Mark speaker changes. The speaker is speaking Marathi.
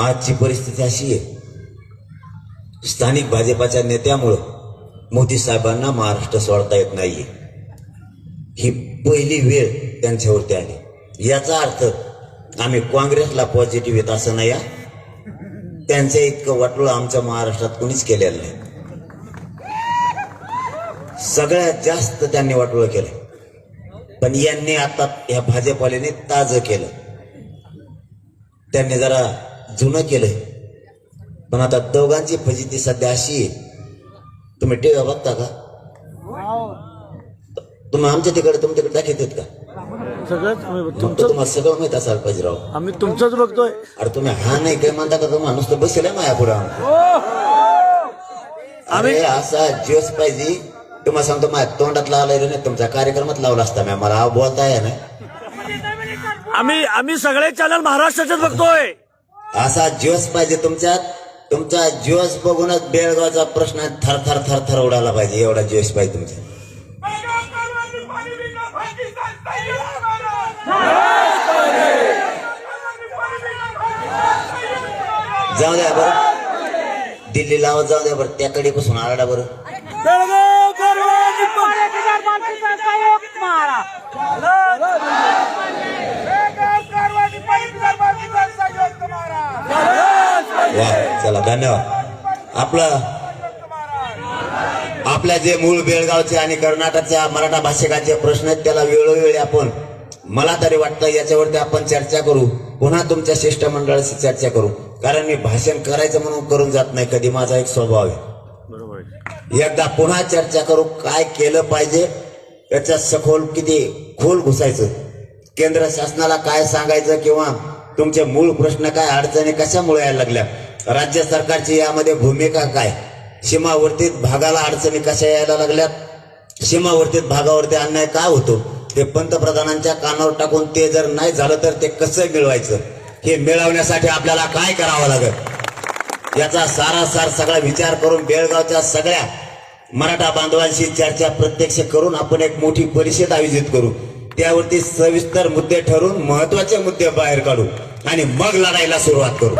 Speaker 1: आजची परिस्थिती अशी आहे. स्थानिक भाजपाच्या नेत्यामुळं मोदी साहेबांना महाराष्ट्र सोडता येत नाहीये. ही पहिली वेळ त्यांच्यावरती आली. याचा अर्थ आम्ही काँग्रेसला पॉझिटिव्ह येत असं नाही या त्यांचं इतकं वाटलं आमच्या महाराष्ट्रात कोणीच केलेलं नाही. सगळ्यात जास्त त्यांनी वाटोळं केलं. पण यांनी आता ह्या भाजपवाल्याने ताज केलं. त्यांनी जरा जुनं केलंय. पण आता दोघांची फजिती सध्या अशी आहे. तुम्ही टीव्ही बघता का? तुम्ही आमच्या तिकडे तुमच्याकडे दाखवतात का?
Speaker 2: सगळंच
Speaker 1: तुम्हाला सगळं माहीत असायला पाहिजे राव
Speaker 2: आम्ही तुमचंच बघतोय.
Speaker 1: अरे तुम्ही हा नाही काय म्हणता का? तुम्हाला नुसतं बसेल माया पुढे अरे असा जोश पाहिजे. तुम्हाला सांगतो माझ्या तोंडात लावलाय रे नाही तुमच्या कार्यक्रमात लावला असता मी. मला बोलता आहे ना
Speaker 2: आम्ही आम्ही सगळे चॅनल महाराष्ट्राचेच बघतोय.
Speaker 1: असा जोश पाहिजे तुमच्यात? तुमचा जोश बघूनच बेळगावचा प्रश्न थर थर थर थर उडाला पाहिजे. एवढा जोश पाहिजे तुमचा जाऊ द्या बरं. दिल्लीला जाऊ द्या बरं. त्याकडे पासून आरडा बरं. वा चला धन्यवाद. आपलं आपल्या जे मूळ बेळगावचे आणि कर्नाटकच्या मराठा भाषिकाचे प्रश्न आहेत त्याला वेळोवेळी आपण मला तरी वाटतं याच्यावरती आपण चर्चा करू. पुन्हा तुमच्या शिष्टमंडळाशी चर्चा करू. कारण मी भाषण करायचं म्हणून करून जात नाही कधी माझा एक स्वभाव आहे.
Speaker 2: बरोबर.
Speaker 1: एकदा पुन्हा चर्चा करू काय केलं पाहिजे याच्यात सखोल किती खोल घुसायचं. केंद्र शासनाला काय सांगायचं किंवा तुमचे मूळ प्रश्न काय अडचणी कशामुळे यायला लागल्या. राज्य सरकारची यामध्ये भूमिका काय? सीमावर्तीत भागाला अडचणी कशा यायला लागल्यात? सीमावर्तीत भागावरती अन्याय काय होतो? ते पंतप्रधानांच्या कानावर टाकून ते जर नाही झालं तर ते कसं मिळवायचं? हे मिळवण्यासाठी आपल्याला काय करावं लागत याचा सारासार सगळा विचार करून बेळगावच्या सगळ्या मराठा बांधवांशी चर्चा प्रत्यक्ष करून आपण एक मोठी परिषद आयोजित करू. त्यावरती सविस्तर मुद्दे ठरवून महत्त्वाचे मुद्दे बाहेर काढू आणि मग लढाईला सुरुवात करू.